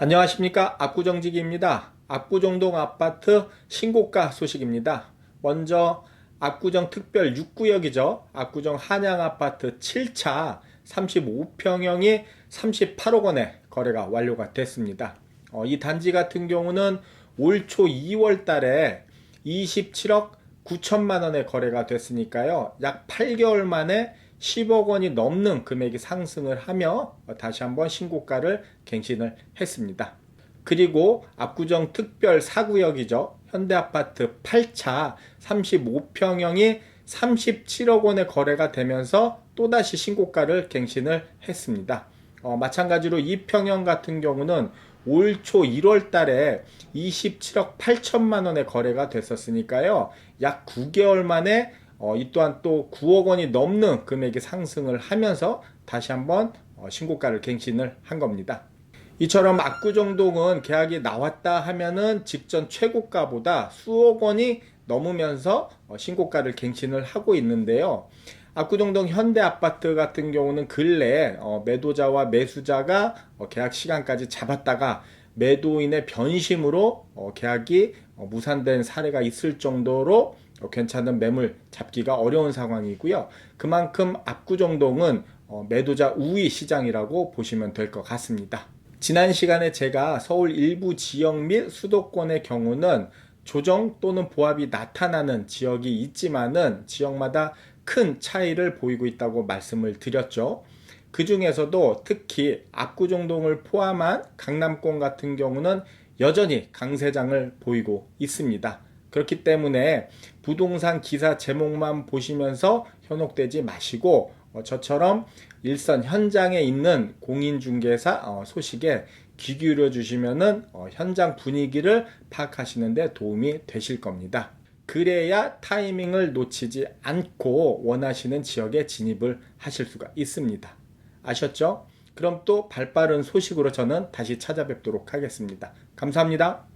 안녕하십니까 압구정지기입니다. 압구정동 아파트 신고가 소식입니다. 먼저 압구정 특별 6구역이죠. 압구정 한양 아파트 7차 35평형이 38억 원에 거래가 완료가 됐습니다. 어, 이 단지 같은 경우는 올 초 2월 달에 27억 9천만 원에 거래가 됐으니까요. 약 8개월 만에 10억 원이 넘는 금액이 상승을 하며 다시 한번 신고가를 갱신을 했습니다. 그리고 압구정 특별 4구역이죠. 현대아파트 8차 35평형이 37억 원에 거래가 되면서 또다시 신고가를 갱신을 했습니다. 어, 마찬가지로 이 평형 같은 경우는 올 초 1월 달에 27억 8천만 원에 거래가 됐었으니까요. 약 9개월 만에 어, 이 또한 또 9억 원이 넘는 금액이 상승을 하면서 다시 한번 어, 신고가를 갱신을 한 겁니다. 이처럼 압구정동은 계약이 나왔다 하면은 직전 최고가보다 수억 원이 넘으면서 어, 신고가를 갱신을 하고 있는데요. 압구정동 현대아파트 같은 경우는 근래 어, 매도자와 매수자가 어, 계약 시간까지 잡았다가 매도인의 변심으로 어, 계약이 어, 무산된 사례가 있을 정도로 어, 괜찮은 매물 잡기가 어려운 상황이고요. 그만큼 압구정동은 어, 매도자 우위 시장이라고 보시면 될 것 같습니다. 지난 시간에 제가 서울 일부 지역 및 수도권의 경우는 조정 또는 보합이 나타나는 지역이 있지만은 지역마다 큰 차이를 보이고 있다고 말씀을 드렸죠. 그 중에서도 특히 압구정동을 포함한 강남권 같은 경우는 여전히 강세장을 보이고 있습니다. 그렇기 때문에 부동산 기사 제목만 보시면서 현혹되지 마시고 어, 저처럼 일선 현장에 있는 공인중개사 어, 소식에 귀 기울여 주시면은 어, 현장 분위기를 파악하시는데 도움이 되실 겁니다. 그래야 타이밍을 놓치지 않고 원하시는 지역에 진입을 하실 수가 있습니다. 아셨죠? 그럼 또 발빠른 소식으로 저는 다시 찾아뵙도록 하겠습니다. 감사합니다.